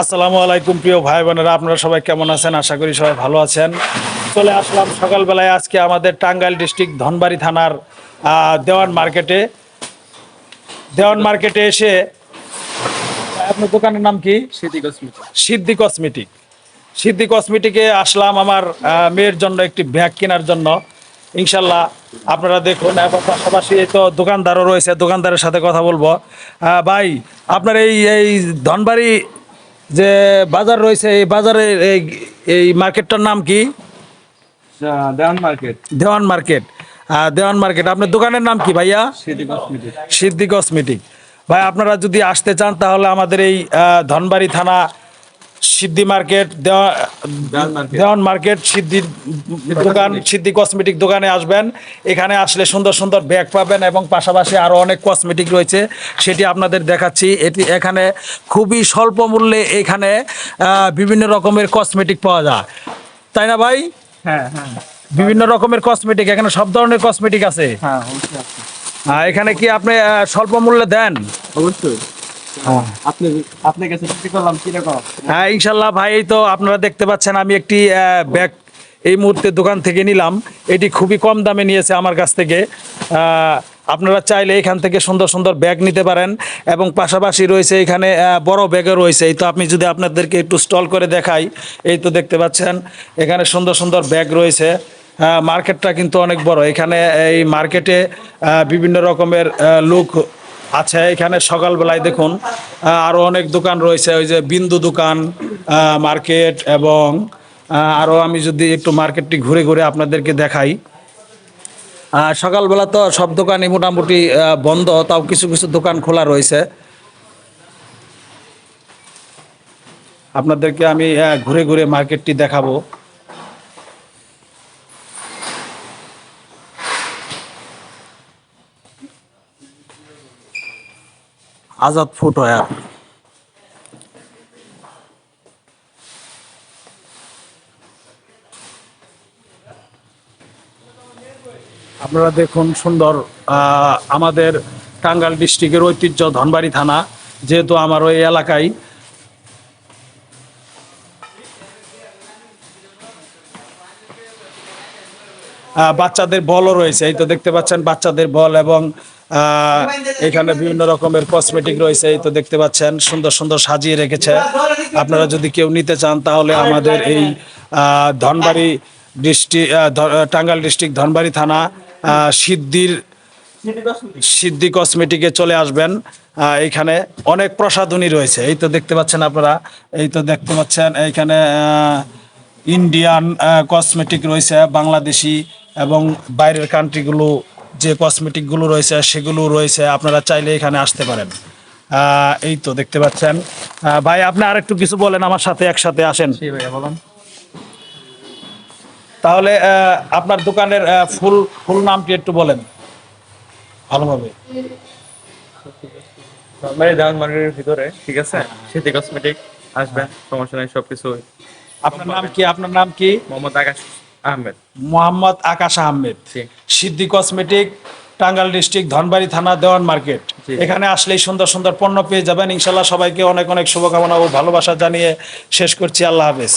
আসসালামু আলাইকুম প্রিয় ভাই বোনেরা আপনারা সবাই কেমন আছেন? আশা করি সবাই ভালো আছেন। চলে আসলাম সকালবেলায় আজকে আমাদের টাঙ্গাইল ডিস্ট্রিক্ট ধনবাড়ি থানার আহ, দেওয়ান মার্কেটে। দেওয়ান মার্কেটে এসে আপনার দোকানের নাম কি? সিদ্ধি কসমেটিক সিদ্ধি কসমেটিক সিদ্ধি কসমেটিকে আসলাম আমার মেয়ের জন্য একটি ব্যাগ কেনার জন্য। ইনশাল্লাহ আপনারা দেখুন এখন পাশাপাশি এই তো দোকানদারও রয়েছে দোকানদারের সাথে কথা বলব। ভাই আপনার এই এই ধনবাড়ি যে বাজার রয়েছে এই বাজারের এই এই মার্কেটটার নাম কি? Dewan market. Dewan market. Dewan market. আপনার দোকানের নাম কি ভাইয়া? সিদ্ধি কসমেটিক। ভাই আপনারা যদি আসতে চান তাহলে আমাদের এই ধনবাড়ি থানা সিদ্ধি মার্কেট দেওয়া দেওয়ান মার্কেট। সিদ্ধি দোকান সিদ্ধি কসমেটিক দোকানে আসবেন। এখানে আসলে সুন্দর সুন্দর ব্যাগ পাবেন এবং পাশাপাশি আরও অনেক কসমেটিক রয়েছে সেটি আপনাদের দেখাচ্ছি। এটি এখানে খুবই স্বল্প মূল্যে এখানে বিভিন্ন রকমের কসমেটিক পাওয়া যায়। তাই না ভাই? হ্যাঁ হ্যাঁ। বিভিন্ন রকমের কসমেটিক এখানে সব ধরনের কসমেটিক আছে। হ্যাঁ এখানে কি আপনি স্বল্প মূল্যে দেন? অবশ্যই। আপনি করলাম কীরকম হ্যাঁ ইনশাল্লাহ ভাই তো আপনারা দেখতে পাচ্ছেন, আমি একটি ব্যাগ এই মুহূর্তে দোকান থেকে নিলাম। এটি খুবই কম দামে নিয়েছে আমার কাছ থেকে। আপনারা চাইলে এখান থেকে সুন্দর সুন্দর ব্যাগ নিতে পারেন এবং পাশাপাশি রয়েছে এখানে বড় ব্যাগও রয়েছে। এই তো আপনি যদি আপনাদেরকে একটু স্টল করে দেখাই, এই তো দেখতে পাচ্ছেন, এখানে সুন্দর সুন্দর ব্যাগ রয়েছে। মার্কেটটা কিন্তু অনেক বড়। এখানে এই মার্কেটে বিভিন্ন রকমের লোক আচ্ছা এখানে সকালবেলায় দেখুন আহ, আরও অনেক দোকান রয়েছে ওই যে বিন্দু দোকান মার্কেট এবং আহ, আরও আমি যদি একটু মার্কেটটি ঘুরে ঘুরে আপনাদেরকে দেখাই। সকালবেলা তো সব দোকানই মোটামুটি বন্ধ তাও কিছু কিছু দোকান খোলা রয়েছে। আপনাদেরকে আমি ঘুরে ঘুরে মার্কেটটি দেখাবো। আজাদ ফুটওয়্যার আপনারা দেখুন সুন্দর আমাদের টাঙ্গাল ডিস্ট্রিক্টের ঐতিহ্য ধনবাড়ি থানা, যেহেতু আমার ওই এলাকায় বাচ্চাদের বলও রয়েছে। এই তো দেখতে পাচ্ছেন বাচ্চাদের বল এবং এখানে বিভিন্ন রকমের কসমেটিক রয়েছে। এই তো দেখতে পাচ্ছেন সুন্দর সুন্দর সাজিয়ে রেখেছে। আপনারা যদি কেউ নিতে চান তাহলে আমাদের এই ধনবাড়ি ডিস্ট্রিক্ট টাঙ্গাইল ডিস্ট্রিক্ট ধনবাড়ি থানা সিদ্ধির সিদ্ধি কসমেটিকে চলে আসবেন। আহ, এইখানে অনেক প্রসাধনী রয়েছে। এই তো দেখতে পাচ্ছেন আপনারা এই তো দেখতে পাচ্ছেন এইখানে ইন্ডিয়ান কসমেটিক রয়েছে বাংলাদেশি এবং বাইরের কান্ট্রিগুলো যে কসমেটিকগুলো রয়েছে সেগুলো রয়েছে আপনারা চাইলে এখানে আসতে পারেন। আহ, এই তো দেখতে পাচ্ছেন। ভাই আপনি আরেকটু কিছু বলেন আমার সাথে একসাথে আসেন। জি ভাইয়া বলুন। তাহলে আপনার দোকানের ফুল ফুল নামটি একটু বলেন। ভালোভাবে। মানে মার্কেটের ভিতরে ঠিক আছে? কসমেটিক আসবেন সমস্যা নেই সবকিছু আপনার নাম কি? আপনার নাম কি? মোহাম্মদ আকাশ। আহমেদ। মোহাম্মদ আকাশ আহমেদ। সিদ্ধি কসমেটিক টাঙ্গাল ডিস্ট্রিক্ট ধনবাড়ি থানা দেওয়ান মার্কেট। এখানে আসলেই সুন্দর সুন্দর পণ্য পেয়ে যাবেন। ইনশাল্লাহ সবাইকে অনেক অনেক শুভকামনা ও ভালোবাসা জানিয়ে শেষ করছি। আল্লাহ হাফেজ।